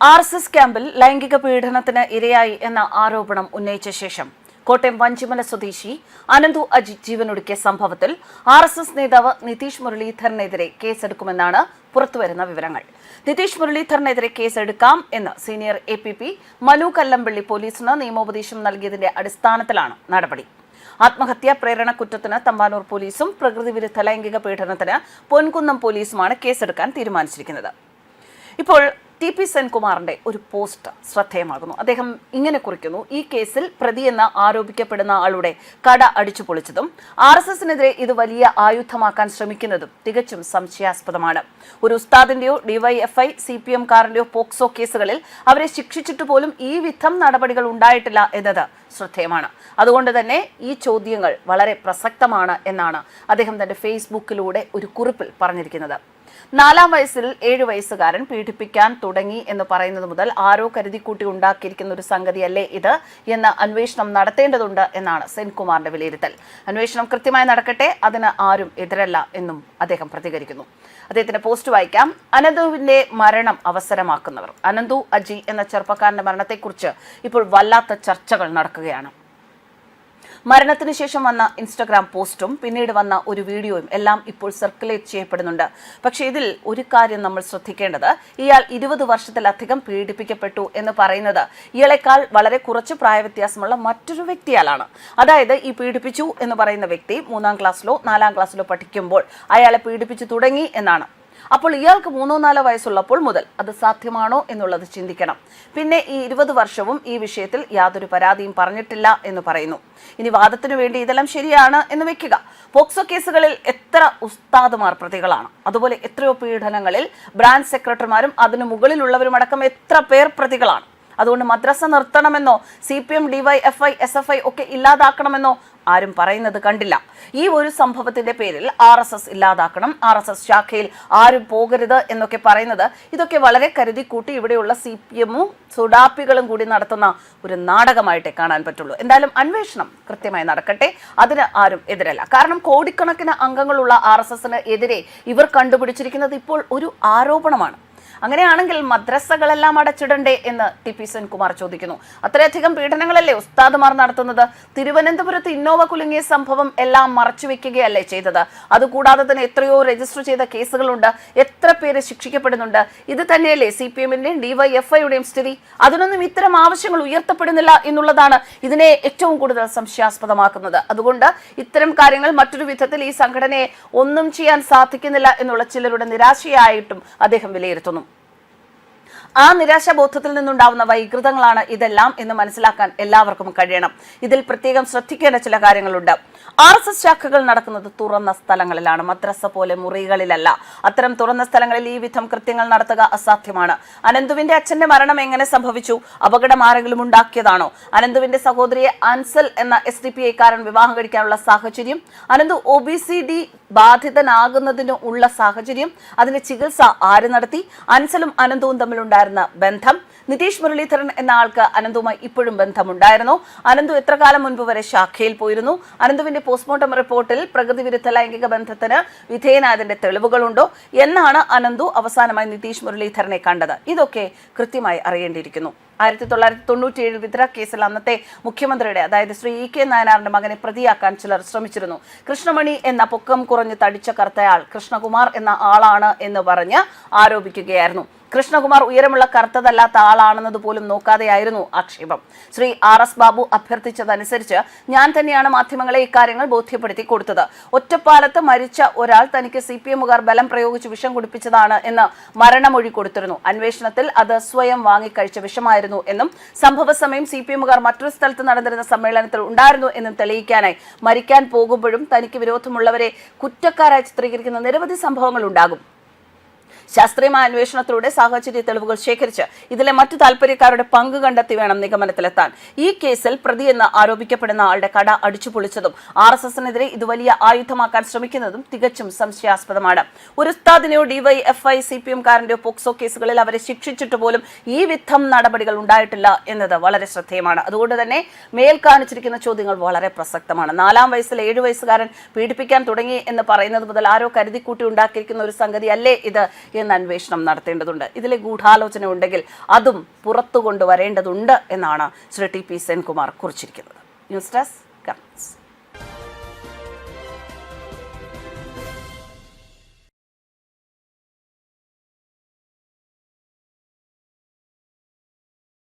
R S S ക്യാമ്പിൽ ലൈംഗിക പീഡനത്തിന് ഇരയായി എന്ന ആരോപണം ഉന്നയിച്ച ശേഷം കോട്ടയം വഞ്ചിമല സ്വദേശി അനന്തു അജിത് ജീവനൊടുക്കിയ സംഭവത്തിൽ ആർ എസ് എസ് നേതാവ് നിതീഷ് മുരളീധരനെതിരെ കേസെടുക്കുമെന്നാണ് പുറത്തുവരുന്ന വിവരങ്ങൾ. നിതീഷ് മുരളീധരനെതിരെ കേസെടുക്കാം എന്ന് senior A P P Manu Kallampally പോലീസിന് നിയമോപദേശം നൽകിയതിന്റെ അടിസ്ഥാനത്തിലാണ് നടപടി. ആത്മഹത്യാ പ്രേരണ കുറ്റത്തിന് തമ്പാനൂർ പോലീസും പ്രകൃതി വിരുദ്ധ ലൈംഗിക പീഡനത്തിന് പൊൻകുന്നം പോലീസുമാണ് കേസെടുക്കാൻ തീരുമാനിച്ചിരിക്കുന്നത്. ഇപ്പോൾ ടി പി സെൻകുമാറിന്റെ ഒരു പോസ്റ്റ് ശ്രദ്ധേയമാകുന്നു. അദ്ദേഹം ഇങ്ങനെ കുറിക്കുന്നു ഈ കേസിൽ പ്രതിയെന്ന് ആരോപിക്കപ്പെടുന്ന ആളുടെ കട അടിച്ചു പൊളിച്ചതും ആർ എസ് എസിനെതിരെ ഇത് വലിയ ആയുധമാക്കാൻ ശ്രമിക്കുന്നതും തികച്ചും സംശയാസ്പദമാണ്. ഒരു ഉസ്താദിന്റെയോ ഡിവൈഎഫ്ഐ സി പി എം കാറിന്റെയോ പോക്സോ കേസുകളിൽ അവരെ ശിക്ഷിച്ചിട്ട് പോലും ഈ വിധം നടപടികൾ ഉണ്ടായിട്ടില്ല എന്നത് ശ്രദ്ധേയമാണ്. അതുകൊണ്ട് തന്നെ ഈ ചോദ്യങ്ങൾ വളരെ പ്രസക്തമാണ് എന്നാണ് അദ്ദേഹം തന്റെ ഫേസ്ബുക്കിലൂടെ ഒരു കുറിപ്പിൽ പറഞ്ഞിരിക്കുന്നത്. നാലാം വയസ്സിൽ ഏഴ് വയസ്സുകാരൻ പീഡിപ്പിക്കാൻ തുടങ്ങി എന്ന് പറയുന്നത് മുതൽ ആരോ കരുതിക്കൂട്ടി ഉണ്ടാക്കിയിരിക്കുന്ന ഒരു സംഗതിയല്ലേ ഇത് എന്ന് അന്വേഷണം നടത്തേണ്ടതുണ്ട് എന്നാണ് സെൻകുമാറിന്റെ വിലയിരുത്തൽ. അന്വേഷണം കൃത്യമായി നടക്കട്ടെ അതിന് ആരും എതിരല്ല എന്നും അദ്ദേഹം പ്രതികരിക്കുന്നു. അദ്ദേഹത്തിന്റെ പോസ്റ്റ് വായിക്കാം. അനന്തുവിന്റെ മരണം അവസരമാക്കുന്നവർ. അനന്തു അജി എന്ന ചെറുപ്പക്കാരന്റെ മരണത്തെക്കുറിച്ച് ഇപ്പോൾ വല്ലാത്ത ചർച്ചകൾ നടക്കുകയാണ്. മരണത്തിന് ശേഷം വന്ന ഇൻസ്റ്റഗ്രാം പോസ്റ്റും പിന്നീട് വന്ന ഒരു വീഡിയോയും എല്ലാം ഇപ്പോൾ സർക്കുലേറ്റ് ചെയ്യപ്പെടുന്നുണ്ട്. പക്ഷേ ഇതിൽ ഒരു കാര്യം നമ്മൾ ശ്രദ്ധിക്കേണ്ടത് ഇയാൾ ഇരുപത് വർഷത്തിലധികം പീഡിപ്പിക്കപ്പെട്ടു എന്ന് പറയുന്നത് ഇയാളെക്കാൾ വളരെ കുറച്ച് പ്രായവ്യത്യാസമുള്ള മറ്റൊരു വ്യക്തിയാലാണ്. അതായത് ഈ പീഡിപ്പിച്ചു എന്ന് പറയുന്ന വ്യക്തി മൂന്നാം ക്ലാസ്സിലോ നാലാം ക്ലാസ്സിലോ പഠിക്കുമ്പോൾ അയാളെ പീഡിപ്പിച്ചു തുടങ്ങി എന്നാണ്. അപ്പോൾ ഇയാൾക്ക് മൂന്നോ നാലോ വയസ്സുള്ളപ്പോൾ മുതൽ അത് സാധ്യമാണോ എന്നുള്ളത് ചിന്തിക്കണം. പിന്നെ ഈ ഇരുപത് വർഷവും ഈ വിഷയത്തിൽ യാതൊരു പരാതിയും പറഞ്ഞിട്ടില്ല എന്ന് പറയുന്നു. ഇനി വാദത്തിനു വേണ്ടി ഇതെല്ലാം ശരിയാണ് എന്ന് വെക്കുക. പോക്സോ കേസുകളിൽ എത്ര ഉസ്താദുമാർ പ്രതികളാണ്. അതുപോലെ എത്രയോ പീഡനങ്ങളിൽ ബ്രാഞ്ച് സെക്രട്ടറിമാരും അതിനു മുകളിലുള്ളവരുമടക്കം എത്ര പേർ പ്രതികളാണ്. അതുകൊണ്ട് മദ്രസ നിർത്തണമെന്നോ C P M D Y F I S F I ഒക്കെ ഇല്ലാതാക്കണമെന്നോ ആരും പറയുന്നത് കണ്ടില്ല. ഈ ഒരു സംഭവത്തിന്റെ പേരിൽ ആർ എസ് എസ് ഇല്ലാതാക്കണം. ആർ എസ് എസ് ശാഖയിൽ ആരും പോകരുത് എന്നൊക്കെ പറയുന്നത് ഇതൊക്കെ വളരെ കരുതി കൂട്ടി ഇവിടെയുള്ള സി പി എമ്മും സുഡാപ്പികളും കൂടി നടത്തുന്ന ഒരു നാടകമായിട്ടേ കാണാൻ പറ്റുള്ളൂ. എന്തായാലും അന്വേഷണം കൃത്യമായി നടക്കട്ടെ. അതിന് ആരും എതിരല്ല. കാരണം കോടിക്കണക്കിന് അംഗങ്ങളുള്ള ആർ എസ് എസിന് എതിരെ ഇവർ കണ്ടുപിടിച്ചിരിക്കുന്നത് ഇപ്പോൾ ഒരു ആരോപണമാണ്. അങ്ങനെയാണെങ്കിൽ മദ്രസകളെല്ലാം അടച്ചിടണ്ടേ എന്ന് ടി പി സെൻകുമാർ ചോദിക്കുന്നു. അത്രയധികം പീഡനങ്ങളല്ലേ ഉസ്താദ്മാർ നടത്തുന്നത്? തിരുവനന്തപുരത്ത് ഇന്നോവ കുലുങ്ങിയ സംഭവം എല്ലാം മറച്ചുവെക്കുകയല്ലേ ചെയ്തത്? അതുകൂടാതെ തന്നെ എത്രയോ രജിസ്റ്റർ ചെയ്ത കേസുകളുണ്ട്. എത്ര പേര് ശിക്ഷിക്കപ്പെടുന്നുണ്ട്? ഇത് തന്നെയല്ലേ സി പി എമ്മിന്റെയും ഡിവൈഎഫ്ഐയുടെയും സ്ഥിതി? അതിനൊന്നും ഇത്തരം ആവശ്യങ്ങൾ ഉയർത്തപ്പെടുന്നില്ല എന്നുള്ളതാണ് ഇതിനെ ഏറ്റവും കൂടുതൽ സംശയാസ്പദമാക്കുന്നത്. അതുകൊണ്ട് ഇത്തരം കാര്യങ്ങൾ മറ്റൊരു വിധത്തിൽ ഈ സംഘടനയെ ഒന്നും ചെയ്യാൻ സാധിക്കുന്നില്ല എന്നുള്ള ചിലരുടെ നിരാശയായിട്ടും അദ്ദേഹം വിലയിരുത്തുന്നു. ആ നിരാശാബോധത്തിൽ നിന്നുണ്ടാവുന്ന വൈകൃതങ്ങളാണ് ഇതെല്ലാം എന്ന് മനസ്സിലാക്കാൻ എല്ലാവർക്കും കഴിയണം. ഇതിൽ പ്രത്യേകം ശ്രദ്ധിക്കേണ്ട ചില കാര്യങ്ങളുണ്ട്. ആർ എസ് എസ് ശാഖകൾ നടക്കുന്നത് തുറന്ന സ്ഥലങ്ങളിലാണ്. മദ്രസ പോലെ മുറികളിലല്ല. അത്തരം തുറന്ന സ്ഥലങ്ങളിൽ ഈ വിധം കൃത്യങ്ങൾ നടത്തുക അസാധ്യമാണ്. അനന്തുവിന്റെ അച്ഛന്റെ മരണം എങ്ങനെ സംഭവിച്ചു? അപകടം ആരെങ്കിലും ഉണ്ടാക്കിയതാണോ? അനന്തുവിന്റെ സഹോദരിയെ അൻസൽ എന്ന എസ് ഡി പി ഐക്കാരൻ വിവാഹം കഴിക്കാനുള്ള സാഹചര്യം? Ananthu O B C D ബാധിതനാകുന്നതിന് ഉള്ള സാഹചര്യം അതിന്റെ ചികിത്സ ആര് നടത്തി? അൻസലും അനന്തവും തമ്മിലുണ്ടായിരുന്ന ബന്ധം നിതീഷ് മുരളീധരൻ എന്ന ആൾക്ക് അനന്തുമായി ഇപ്പോഴും ബന്ധമുണ്ടായിരുന്നു. അനന്തു എത്ര കാലം മുൻപ് വരെ ശാഖയിൽ പോയിരുന്നു? അനന്തുവിന്റെ പോസ്റ്റ്മോർട്ടം റിപ്പോർട്ടിൽ പ്രകൃതി വിരുദ്ധ ലൈംഗിക ബന്ധത്തിന് വിധേയനായതിന്റെ തെളിവുകളുണ്ടോ? എന്നാണ് അനന്തു അവസാനമായി നിതീഷ് മുരളീധരനെ കണ്ടത്. ഇതൊക്കെ കൃത്യമായി അറിയേണ്ടിയിരിക്കുന്നു. ആയിരത്തി തൊള്ളായിരത്തി തൊണ്ണൂറ്റിയേഴ് വിദ്ര കേസിൽ അന്നത്തെ മുഖ്യമന്ത്രിയുടെ അതായത് ശ്രീ ഇ കെ നായനാറിന്റെ മകനെ പ്രതിയാക്കാൻ ചിലർ ശ്രമിച്ചിരുന്നു. കൃഷ്ണമണി എന്ന പൊക്കം കുറഞ്ഞ് തടിച്ച കറുത്തയാൾ കൃഷ്ണകുമാർ എന്ന ആളാണ് എന്ന് പറഞ്ഞ് ആരോപിക്കുകയായിരുന്നു. കൃഷ്ണകുമാർ ഉയരമുള്ള കറുത്തതല്ലാത്ത ആളാണെന്നത് പോലും നോക്കാതെയായിരുന്നു ആക്ഷേപം. ശ്രീ ആർ എസ് ബാബു അഭ്യർത്ഥിച്ചതനുസരിച്ച് ഞാൻ തന്നെയാണ് മാധ്യമങ്ങളെ ഇക്കാര്യങ്ങൾ ബോധ്യപ്പെടുത്തി കൊടുത്തത്. ഒറ്റപ്പാലത്ത് മരിച്ച ഒരാൾ തനിക്ക് സി പി എമ്മുകാർ ബലം പ്രയോഗിച്ച് വിഷം കുടിപ്പിച്ചതാണ് എന്ന് മരണമൊഴി കൊടുത്തിരുന്നു. അന്വേഷണത്തിൽ അത് സ്വയം വാങ്ങിക്കഴിച്ച വിഷമായിരുന്നു എന്നും സംഭവ സമയം സി പി എമ്മുകാർ മറ്റൊരു സ്ഥലത്ത് നടന്നിരുന്ന സമ്മേളനത്തിൽ ഉണ്ടായിരുന്നു എന്നും തെളിയിക്കാനായി മരിക്കാൻ പോകുമ്പോഴും തനിക്ക് വിരോധമുള്ളവരെ കുറ്റക്കാരായി ചിത്രീകരിക്കുന്ന നിരവധി സംഭവങ്ങൾ ഉണ്ടാകും. ശാസ്ത്രീയമായ അന്വേഷണത്തിലൂടെ സാഹചര്യ തെളിവുകൾ ശേഖരിച്ച് ഇതിലെ മറ്റു താല്പര്യക്കാരുടെ പങ്ക് കണ്ടെത്തി വേണം നിഗമനത്തിലെത്താൻ. ഈ കേസിൽ പ്രതിയെന്ന് ആരോപിക്കപ്പെടുന്ന ആളുടെ കട അടിച്ചു പൊളിച്ചതും ആർ എസ് എസിനെതിരെ ഇത് വലിയ ആയുധമാക്കാൻ ശ്രമിക്കുന്നതും തികച്ചും സംശയാസ്പദമാണ്. ഒരു ഉസ്താദിനെയോ ഡിവൈഎഫ്ഐ സി പി എംകാരന്റെയോ പോക്സോ കേസുകളിൽ അവരെ ശിക്ഷിച്ചിട്ട് പോലും ഈ വിധം നടപടികൾ ഉണ്ടായിട്ടില്ല എന്നത് വളരെ ശ്രദ്ധേയമാണ്. അതുകൊണ്ട് തന്നെ മേൽ കാണിച്ചിരിക്കുന്ന ചോദ്യങ്ങൾ വളരെ പ്രസക്തമാണ്. നാലാം വയസ്സിൽ ഏഴു വയസ്സുകാരൻ പീഡിപ്പിക്കാൻ തുടങ്ങി എന്ന് പറയുന്നത് മുതൽ ആരോ കരുതിക്കൂട്ടി ഉണ്ടാക്കിയിരിക്കുന്ന ഒരു സംഗതി അല്ലേ ഇത് എന്ന് അന്വേഷണം നടത്തേണ്ടതുണ്ട്. ഇതിലെ ഗൂഢാലോചന ഉണ്ടെങ്കിൽ അതും പുറത്തു കൊണ്ടുവരേണ്ടതുണ്ട് എന്നാണ് Shri T P Senkumar കുറിച്ചിരിക്കുന്നത്. News desk